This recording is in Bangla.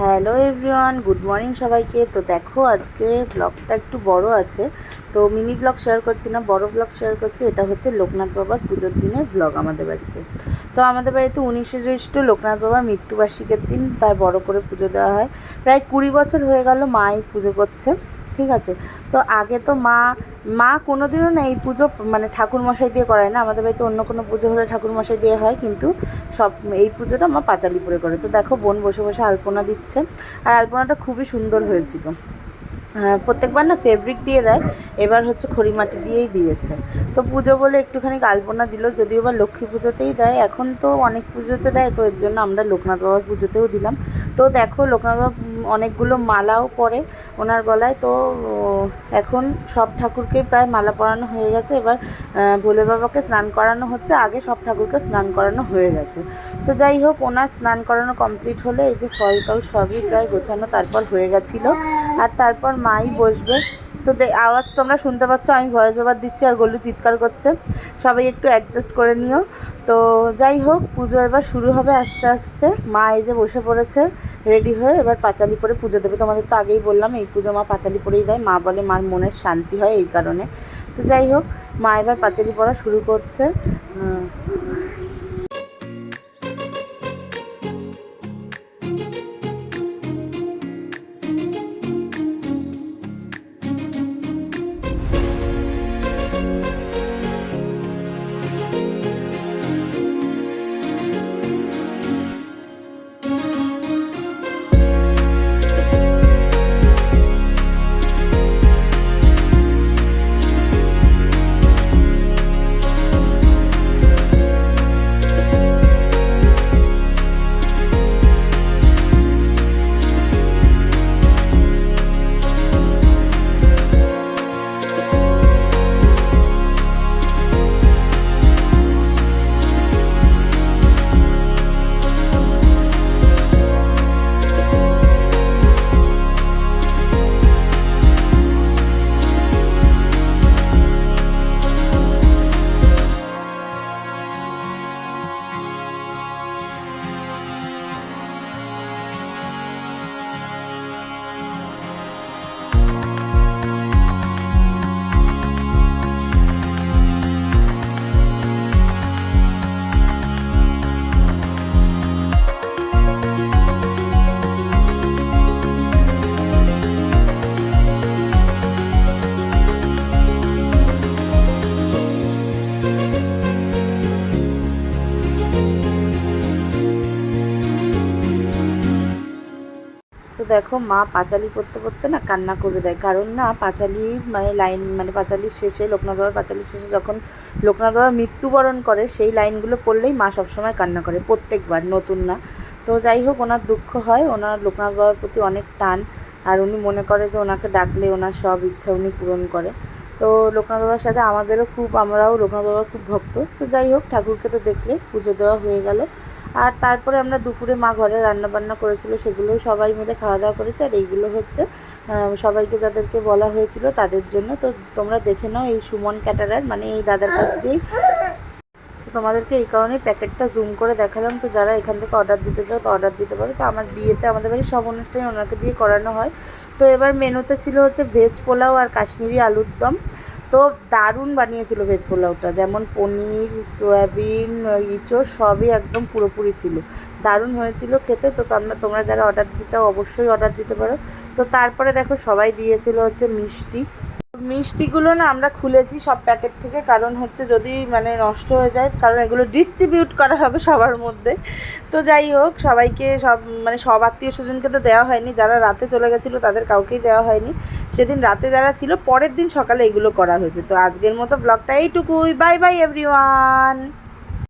হ্যালো এভরিওয়ান, গুড মর্নিং সবাইকে। তো দেখো, আজকে ব্লগটা একটু বড় আছে। তো মিনি ব্লগ শেয়ার করছি না, বড় ব্লগ শেয়ার করছি। এটা হচ্ছে লোকনাথ বাবার পুজোর দিনের ব্লগ আমাদের বাড়িতে। তো আমাদের বাড়িতে উনিশে জ্যৈষ্ঠ লোকনাথ বাবার মৃত্যুবার্ষিকের দিন তার বড় করে পুজো দেওয়া হয়। প্রায় কুড়ি বছর হয়ে গেল মাই পুজো করছে। ঠিক আছে। তো আগে তো মা মা কোনোদিনও না এই পুজো মানে ঠাকুর মশাই দিয়ে করায় না। আমাদের বাড়িতে অন্য কোনো পুজো হলে ঠাকুর মশাই দিয়ে হয় কিন্তু সব এই পুজোটা মা পাঁচালি পরে করে। তো দেখো বোন বসে বসে আলপনা দিচ্ছে। আর আলপনাটা খুবই সুন্দর হয়েছিল। হ্যাঁ, প্রত্যেকবার না ফেব্রিক দিয়ে দেয় এবার হচ্ছে খড়ি মাটি দিয়েই দিয়েছে। তো পুজো বলে একটুখানি আলপনা দিল যদিও বা লক্ষ্মী পুজোতেই দেয়। এখন তো অনেক পুজোতে দেয় তো এর জন্য আমরা লোকনাথ বাবার পুজোতেও দিলাম। তো দেখো লোকনাথ অনেকগুলো মালাও পরে ওনার গলায়। তো এখন সব ঠাকুরকেই প্রায় মালা পরানো হয়ে গেছে। এবার ভোলে বাবাকে স্নান করানো হচ্ছে। আগে সব ঠাকুরকে স্নান করানো হয়ে গেছে। তো যাই হোক, ওনার স্নান করানো কমপ্লিট হলে এই যে ফল টল সবই প্রায় গোছানো তারপর হয়ে গেছিল। আর তারপর মাই বসবে। তো আওয়াজ তোমরা শুনতে পাচ্ছ, আমি ভয়েস ওভার দিচ্ছি আর গলু চিৎকার করছে। সবাই একটু অ্যাডজাস্ট করে নিও। তো যাই হোক, পুজো এবার শুরু হবে আস্তে আস্তে। মা এই যে বসে পড়েছে রেডি হয়ে এবার পাঁচালি পরে পুজো দেবে। তোমাদের তো আগেই বললাম, এই পুজো মা পাঁচালি পরেই দেয়। মা বলে, মার মনের শান্তি হয় এই কারণে। তো যাই হোক, মা এবার পাঁচালি পড়া শুরু করছে। দেখো, মা পাঁচালি পড়তে পড়তে না কান্না করে দেয়। কারণ না, পাঁচালি মানে লাইন মানে পাঁচালির শেষে লোকনাথ বাবার পাঁচালির শেষে যখন লোকনাথ বাবা মৃত্যুবরণ করে, সেই লাইনগুলো পড়লেই মা সবসময় কান্না করে, প্রত্যেকবার, নতুন না। তো যাই হোক, ওনার দুঃখ হয়, ওনার লোকনাথ বাবার প্রতি অনেক টান, আর উনি মনে করে যে ওনাকে ডাকলে ওনার সব ইচ্ছা উনি পূরণ করে। তো লোকনাথ বাবার সাথে আমাদেরও খুব, আমরাও লোকনাথ বাবার খুব ভক্ত। তো যাই হোক, ঠাকুরকে তো দেখলে, পুজো দেওয়া হয়ে গেল। আর তারপরে আমরা দুপুরে মা ঘরে রান্না বান্না করেছিল, সেগুলো সবাই মিলে খাওয়া দাওয়া করেছে। আর এইগুলো হচ্ছে সবাইকে যাদেরকে বলা হয়েছিল তাদের জন্য। তো তোমরা দেখে নাও এই সুমন ক্যাটারার মানে এই দাদার কাছ দিয়েই তোমাদেরকে এই কারণে প্যাকেটটা জুম করে দেখালাম। তো যারা এখান থেকে অর্ডার দিতে চাও তো অর্ডার দিতে পারো। তো আমার বিয়েতে আমাদের বাড়ির সব অনুষ্ঠানে ওনাকে দিয়ে করানো হয়। তো এবার মেনুতে ছিল হচ্ছে ভেজ পোলাও আর কাশ্মীরি আলুর দম। তো দারুণ বানিয়েছিল ভেজ পোলাওটা। যেমন পনির, সয়াবিন, ইঁচড়, সবই একদম পুরোপুরি ছিল। দারুণ হয়েছিল খেতে। তো তোমরা তোমরা যারা অর্ডার দিতে চাও, অবশ্যই অর্ডার দিতে পারো। তো তারপরে দেখো সবাই দিয়েছিল হচ্ছে মিষ্টি। মিষ্টিগুলো না আমরা খুলেছি সব প্যাকেট থেকে, কারণ হচ্ছে যদি মানে নষ্ট হয়ে যায়, কারণ এগুলো ডিস্ট্রিবিউট করা হবে সবার মধ্যে। তো যাই হোক, সবাইকে সব মানে সব আত্মীয় স্বজনকে তো দেওয়া হয়নি, যারা রাতে চলে গেছিল তাদের কাউকেই দেওয়া হয়নি। সেদিন রাতে যারা ছিল, পরের দিন সকালে এগুলো করা হয়েছে। তো আজকের মতো ব্লগটা এইটুকুই। Bye bye everyone